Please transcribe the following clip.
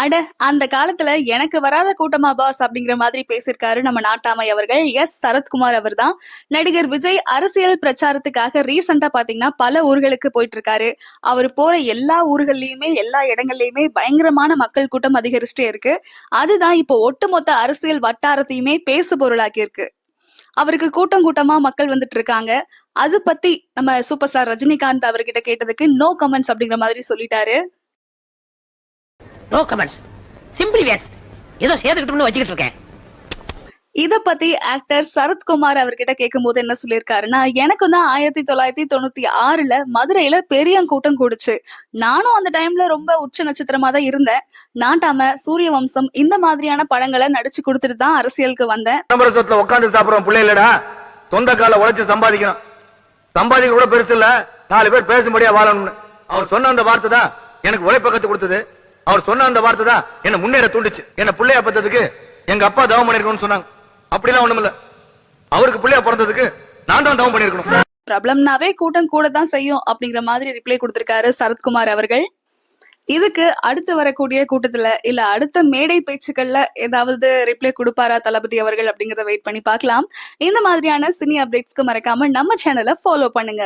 அட அந்த காலத்துல எனக்கு வராத கூட்டமா பாஸ் அப்படிங்கிற மாதிரி பேசியிருக்காரு நம்ம நாட்டாமை அவர்கள். எஸ் சரத்குமார் அவர்தான். நடிகர் விஜய் அரசியல் பிரச்சாரத்துக்காக ரீசெண்டா பாத்தீங்கன்னா பல ஊர்களுக்கு போயிட்டு இருக்காரு அவர் போற எல்லா ஊர்கள்லயுமே எல்லா இடங்கள்லயுமே பயங்கரமான மக்கள் கூட்டம் அதிகரிச்சுட்டே இருக்கு. அதுதான் இப்போ ஒட்டுமொத்த அரசியல் வட்டாரத்தையுமே பேசு பொருளாக்கி இருக்கு அவருக்கு கூட்டம் கூட்டமா மக்கள் வந்துட்டு இருக்காங்க அது பத்தி நம்ம சூப்பர் ஸ்டார் ரஜினிகாந்த் அவர்கிட்ட கேட்டதுக்கு நோ கமெண்ட்ஸ் அப்படிங்கிற மாதிரி சொல்லிட்டாரு. நோ கமெண்ட்ஸ் சிம்பிளி வேஸ்ட் ஏதோ சேர்த்துக்கிட்டோம்னு வச்சுக்கிட்டு இருக்கேன் இத பத்தி ஆக்டர் சரத்குமார் அவர்கிட்ட கேட்கும்போது என்ன சொல்லியிருக்காருன்னா எனக்கு தான் ஆயிரத்தி தொள்ளாயிரத்தி தொண்ணூத்தி ஆறுல மதுரையில பெரிய கூட்டம் கூடுச்சு. நானும் அந்த டைம்ல ரொம்ப உச்ச நட்சத்திரமா தான் இருந்தேன். நாட்டாம சூரிய வம்சம் இந்த மாதிரியான படங்களை நடிச்சு கொடுத்துட்டு தான் அரசியலுக்கு வந்தேன். உட்காந்து சாப்பிடுறோம் பிள்ளை இல்லடா. சொந்த கால உழைச்சு சம்பாதிக்கணும். சம்பாதிக்க கூட பெருசு இல்ல. நாலு பேர் பேசும்படியா வாழணும்னு. அவர் சொன்ன அந்த வார்த்தை தான் எனக்கு உழைப்ப கத்து கொடுத்தது. அவர் சொன்ன அந்த வார்த்தை தான் என்ன முன்னேற தூண்டுச்சு. என்ன பிள்ளையா பத்ததுக்கு எங்க அப்பா தவம் பண்ணிருக்கணும்னு சொன்னாங்க. அப்படிலாம் ஒண்ணும் இல்ல அவருக்கு பிள்ளையா பிறந்ததுக்கு நான் தான் தவம் பண்ணிருக்கணும். பிரபலம்னாவே கூட்டம் கூட தான் செய்யும் அப்படிங்கிற மாதிரி ரிப்ளை கொடுத்திருக்காரு சரத்குமார் அவர்கள். இதுக்கு அடுத்து வரக்கூடிய கூட்டத்துல இல்ல அடுத்த மேடை பேச்சுக்கள்ல ஏதாவது ரிப்ளை கொடுப்பாரா தளபதி அவர்கள் அப்படிங்கறத வெயிட் பண்ணி பார்க்கலாம். இந்த மாதிரியான சினி அப்டேட்ஸ்க்கு மறக்காம நம்ம சேனலை ஃபாலோ பண்ணுங்க.